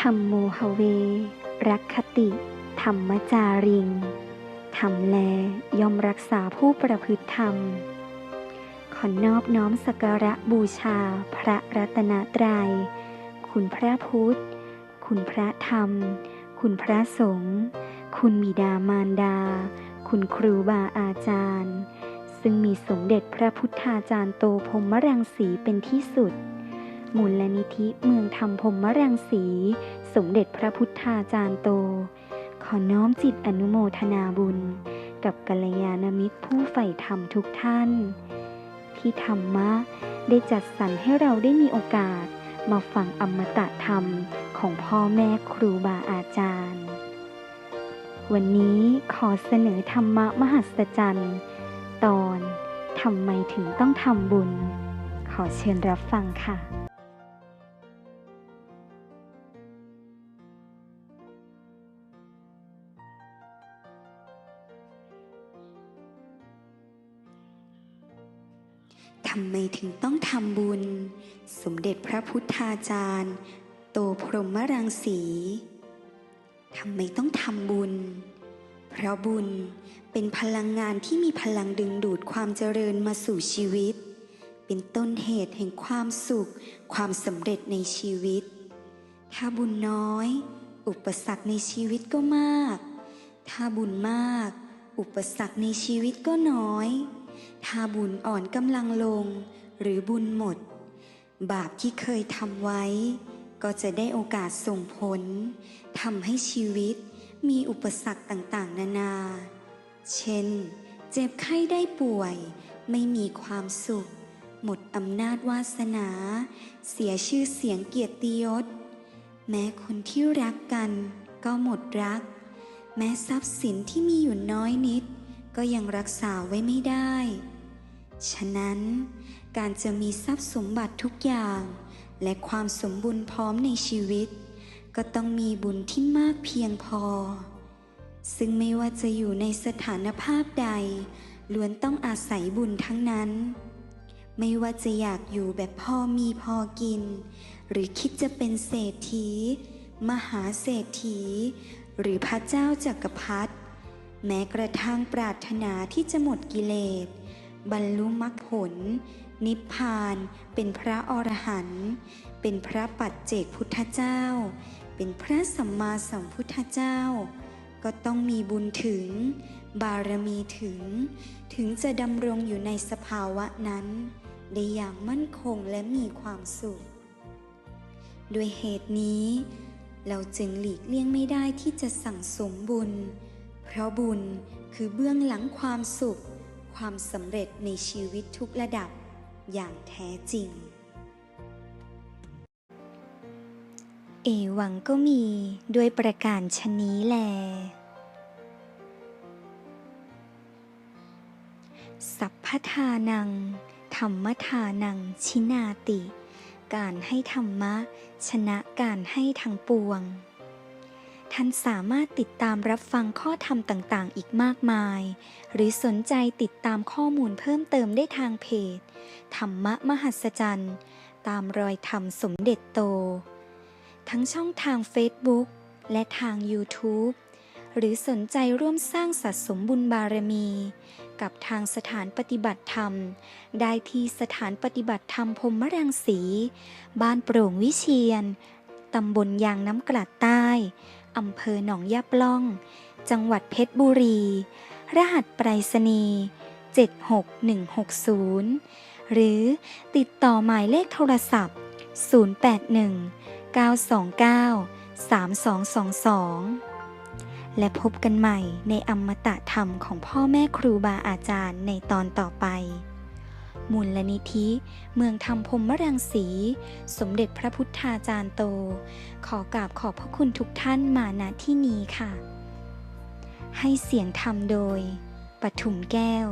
ธรรมโมหเว รักคติ ธรรมจาริง ธรรมแลย่อมรักษาผู้ประพฤติธรรม ขอนอบน้อมสักการะบูชาพระรัตนตรัย คุณพระพุทธ คุณพระธรรม คุณพระสงฆ์ คุณบิดามารดา คุณครูบาอาจารย์ ซึ่งมีสมเด็จพระพุทธาจารย์โตพรมรังสีเป็นที่สุด มูลลนิธิเมืองธรรมพรหมรังสี สมเด็จพระพุทธาจารย์โต ขอน้อมจิตอนุโมทนาบุญ กับกัลยาณมิตรผู้ใฝ่ธรรมทุกท่าน ที่ธรรมะได้จัดสรรให้เราได้มีโอกาส มาฟังอมตะธรรมของพ่อแม่ครูบาอาจารย์ วันนี้ขอเสนอธรรมะมหัศจรรย์ตอนทำไมถึงต้องทำบุญ ขอเชิญรับฟังค่ะ ทำไมถึงต้องทำบุญ สมเด็จพระพุทธาจารย์ โตพรหมรังสีทำไมต้องทำบุญ เพราะบุญเป็นพลังงานที่มีพลังดึงดูดความเจริญมาสู่ชีวิต เป็นต้นเหตุแห่งความสุข ความสำเร็จในชีวิต ถ้าบุญน้อย อุปสรรคในชีวิตก็มาก ถ้าบุญมาก อุปสรรคในชีวิตก็น้อย ถ้าบุญอ่อนกำลังลง หรือบุญหมด บาปที่เคยทำไว้ ก็จะได้โอกาสส่งผลทำให้ชีวิตมีอุปสรรคต่างๆ นานา เช่น เจ็บไข้ได้ป่วย ไม่มีความสุข หมดอำนาจวาสนา เสียชื่อเสียงเกียรติยศ แม้คนที่รักกันก็หมดรัก แม้ทรัพย์สินที่มีอยู่น้อยนิด ก็ยังรักษาไว้ไม่ได้ ฉะนั้นการจะมีทรัพย์สมบัติทุกอย่าง และความสมบูรณ์พร้อมในชีวิต ก็ต้องมีบุญที่มากเพียงพอ ซึ่งไม่ว่าจะอยู่ในสถานภาพใด ล้วนต้องอาศัยบุญทั้งนั้น ไม่ว่าจะอยากอยู่แบบพอมีพอกิน หรือคิดจะเป็นเศรษฐี มหาเศรษฐี หรือพระเจ้าจักรพรรดิ แม้กระทั่งปรารถนาที่จะหมดกิเลส บรรลุมรรคผล นิพพานเป็นพระอรหันต์เป็นพระปัจเจกพุทธเจ้า เป็นพระสัมมาสัมพุทธเจ้า ก็ต้องมีบุญถึง บารมีถึง ถึงจะดำรงอยู่ในสภาวะนั้น ได้อย่างมั่นคงและมีความสุข ด้วยเหตุนี้ เราจึงหลีกเลี่ยงไม่ได้ที่จะสั่งสมบุญ เพราะบุญคือเบื้องหลังความสุข ความสำเร็จในชีวิตทุกระดับอย่างแท้จริง เอวังก็มีด้วยประการชนี้แล สัพพทานัง ธรรมทานังชินาติ การให้ธรรมะ ชนะการให้ทั้งปวง ท่านสามารถติดตามรับฟังข้อธรรมต่างๆ อีกมากมาย หรือสนใจติดตามข้อมูลเพิ่มเติมได้ทางเพจ ธรรมะมหัศจรรย์ ตามรอยธรรมสมเด็จโต ทั้งช่องทาง Facebook และทาง YouTube หรือสนใจร่วมสร้างสะสมบุญบารมี กับทางสถานปฏิบัติธรรม ได้ที่สถานปฏิบัติธรรมพรหมรังสี บ้านโปร่งวิเชียนตำบลยางน้ำกลัดใต้ อำเภอหนองยาปล่อง จังหวัดเพชรบุรี รหัสไปรษณีย์ 76160 หรือติดต่อหมายเลขโทรศัพท์ 081 929 3222 และพบกันใหม่ในอมตะธรรมของพ่อแม่ครูบาอาจารย์ในตอนต่อไป มูลลนิธิ เมืองธรรมพมมรังสี สมเด็จพระพุทธาจารย์โต ขอกราบขอบพระคุณทุกท่านมาณที่นี้ค่ะ ให้เสียงธรรมโดยปทุมแก้ว